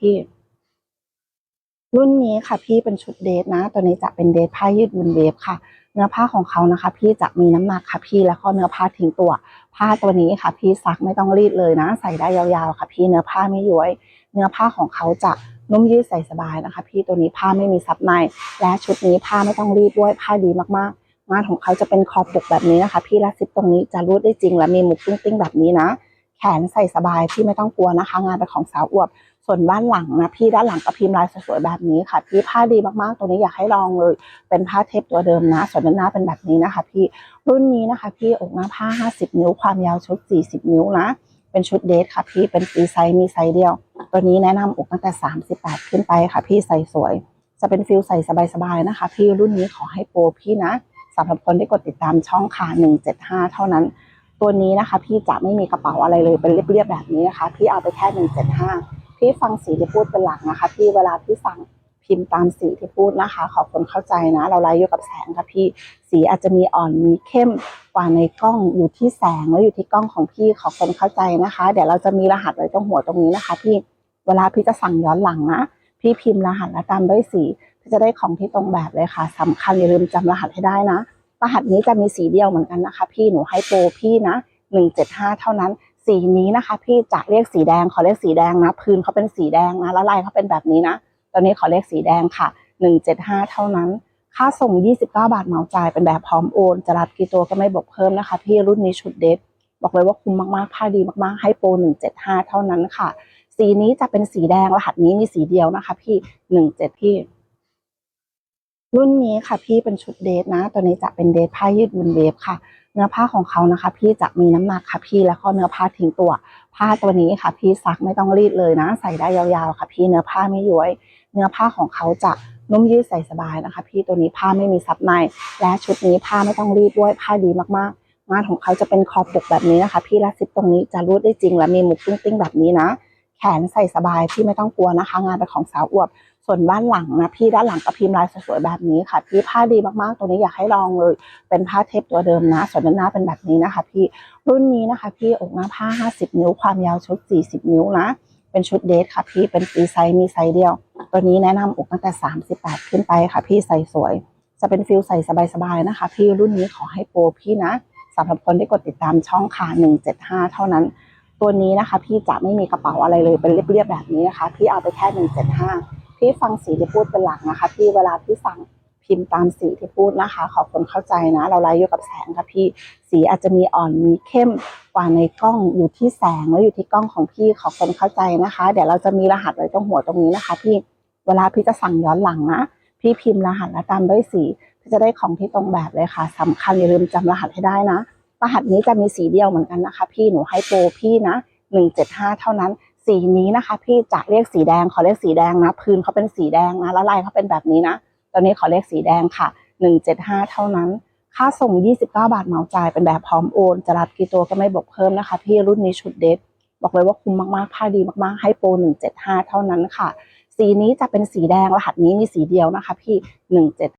พี่ รุ่นนี้ค่ะ พี่เป็นชุดเดทนะ ตัวนี้จะเป็นเดทผ้ายืดวุนเวฟค่ะ เนื้อผ้าของเขานะคะ พี่จะมีน้ำหนักค่ะพี่แล้วก็เนื้อผ้าทิ้งตัว ผ้าตัวนี้ค่ะ พี่ซักไม่ต้องรีดเลยนะ ใส่ได้ยาวๆค่ะ พี่เนื้อผ้าไม่ย้วย เนื้อผ้าของเขาจะนุ่มยืดใส่สบายนะคะ พี่ตัวนี้ผ้าไม่มีซับในและชุดนี้ผ้าไม่ต้องรีดด้วยผ้าดีมากๆงานของเขาจะเป็นคอปกแบบนี้นะคะ พี่และซิปตรงนี้จะรูดได้จริงและมีมุกติ้งๆแบบนี้นะ แขนใส่สบายพี่ไม่ต้องกลัวนะคะ งานเป็นของสาวอวบ ส่วนด้านหลังนะพี่ด้านหลังก็พิมพ์ลายสวยๆแบบนี้ค่ะพี่ผ้าดีมากๆ ตัวนี้อยากให้ลองเลย เป็นผ้าเทปตัวเดิมนะ ส่วนด้านหน้าเป็นแบบนี้นะคะ พี่รุ่นนี้นะคะ พี่อกหน้าผ้า 50 นิ้ว ความยาวชุด 40 นิ้วนะเป็นชุดเดทค่ะ พี่เป็นฟรีไซส์มีไซส์เดียว ตัวนี้แนะนำอกตั้งแต่ 38 ขึ้นไปค่ะ พี่ใส่สวย จะเป็นฟิลใส่สบายๆนะคะ พี่รุ่นนี้ขอให้โปรพี่นะสำหรับคนที่กดติดตามช่องค่ะ175 เท่านั้น ตัวนี้นะคะ พี่จะไม่มีกระเป๋าอะไรเลยเป็นเรียบๆแบบนี้นะคะ พี่เอาไปแค่175พี่ฟังสีที่พูดเป็นหลักนะคะ พี่เวลาพี่สั่งพิมพ์ตามสีที่พูดนะคะ ขอคนเข้าใจนะ เราไล่อยู่กับแสงค่ะพี่สีอาจจะมีอ่อนมีเข้มกว่าในกล้องอยู่ที่แสงแล้วอยู่ที่กล้องของพี่ขอคนเข้าใจนะคะ เดี๋ยวเราจะมีรหัสไว้ตรงหัวตรงนี้นะคะ พี่เวลาพี่จะสั่งย้อนหลังนะพี่พิมพ์รหัสและตามด้วยสีพี่จะได้ของที่ตรงแบบเลยค่ะสำคัญอย่าลืมจำรหัสให้ได้นะ รหัสนี้จะมีสีเดียวเหมือนกันนะคะ พี่หนูให้โปรพี่นะ175เท่านั้น สีนี้นะคะ พี่จะเรียกสีแดงขอเรียกสีแดงนะพื้นเขาเป็นสีแดงนะแล้วลายเขาเป็นแบบนี้นะตอนนี้ขอเรียกสีแดงค่ะ175เท่านั้นค่าส่ง 29 บาทเหมาจ่ายเป็นแบบพร้อมโอน จะรับกี่ตัวก็ไม่บวกเพิ่มนะคะ พี่รุ่นนี้ชุดเด็ดบอกเลยว่าคุ้มมากๆผ้าดีมากๆ ให้โปร 175 เท่านั้นค่ะ สีนี้จะเป็นสีแดงรหัสนี้มีสีเดียวนะคะ พี่ 17 พี่ รุ่นนี้ค่ะพี่เป็นชุดเดทนะ ตัวนี้จะเป็นเดทผ้ายืดวุนเวฟค่ะ เนื้อผ้าของเขานะคะ พี่จะมีน้ำหนักค่ะพี่แล้วก็เนื้อผ้าทิ้งตัว ผ้าตัวนี้ค่ะ พี่ซักไม่ต้องรีดเลยนะ ใส่ได้ยาวๆค่ะ พี่เนื้อผ้าไม่ย้วย เนื้อผ้าของเขาจะนุ่มยืดใส่สบายนะคะ พี่ตัวนี้ผ้าไม่มีซับใน และชุดนี้ผ้าไม่ต้องรีดด้วยผ้าดีมากๆงานของเขาจะเป็นคอปกแบบนี้นะคะ พี่และซิปตรงนี้จะรูดได้จริงและมีมุกติ้งๆแบบนี้นะ แขนใส่สบายพี่ไม่ต้องกลัวนะคะ งานเป็นของสาวอวบ ส่วนด้านหลังนะพี่ด้านหลังก็พิมพ์ลายสวยๆแบบนี้ค่ะพี่ผ้าดีมากๆ ตัวนี้อยากให้ลองเลย เป็นผ้าเทปตัวเดิมนะ ส่วนด้านหน้าเป็นแบบนี้นะคะ พี่รุ่นนี้นะคะ พี่อกหน้าผ้า 50 นิ้ว ความยาวชุด 40 นิ้วนะเป็นชุดเดทค่ะ พี่เป็นฟรีไซส์มีไซส์เดียว ตัวนี้แนะนำอกตั้งแต่ 38 ขึ้นไปค่ะ พี่ใส่สวย จะเป็นฟิลใส่สบายๆนะคะ พี่รุ่นนี้ขอให้โปรพี่นะสำหรับคนที่กดติดตามช่องค่ะ175 เท่านั้น ตัวนี้นะคะ พี่จะไม่มีกระเป๋าอะไรเลยเป็นเรียบๆแบบนี้นะคะ พี่เอาไปแค่175พี่ฟังสีที่พูดเป็นหลักนะคะ พี่เวลาพี่สั่งพิมพ์ตามสีที่พูดนะคะ ขอคนเข้าใจนะ เราไล่อยู่กับแสงค่ะพี่สีอาจจะมีอ่อนมีเข้มกว่าในกล้องอยู่ที่แสงแล้วอยู่ที่กล้องของพี่ขอคนเข้าใจนะคะ เดี๋ยวเราจะมีรหัสไว้ตรงหัวตรงนี้นะคะ พี่เวลาพี่จะสั่งย้อนหลังนะพี่พิมพ์รหัสและตามด้วยสีพี่จะได้ของที่ตรงแบบเลยค่ะสำคัญอย่าลืมจำรหัสให้ได้นะ รหัสนี้จะมีสีเดียวเหมือนกันนะคะ พี่หนูให้โปรพี่นะ175เท่านั้น สีนี้นะคะ พี่จะเรียกสีแดงขอเรียกสีแดงนะพื้นเขาเป็นสีแดงนะแล้วลายเขาเป็นแบบนี้นะตอนนี้ขอเรียกสีแดงค่ะ175เท่านั้นค่าส่ง 29 บาทเหมาจ่ายเป็นแบบพร้อมโอน จะรับกี่ตัวก็ไม่บวกเพิ่มนะคะ พี่รุ่นนี้ชุดเด็ดบอกเลยว่าคุ้มมากๆผ้าดีมากๆ ให้โปร 175 เท่านั้นค่ะ สีนี้จะเป็นสีแดงรหัสนี้มีสีเดียวนะคะ พี่ 17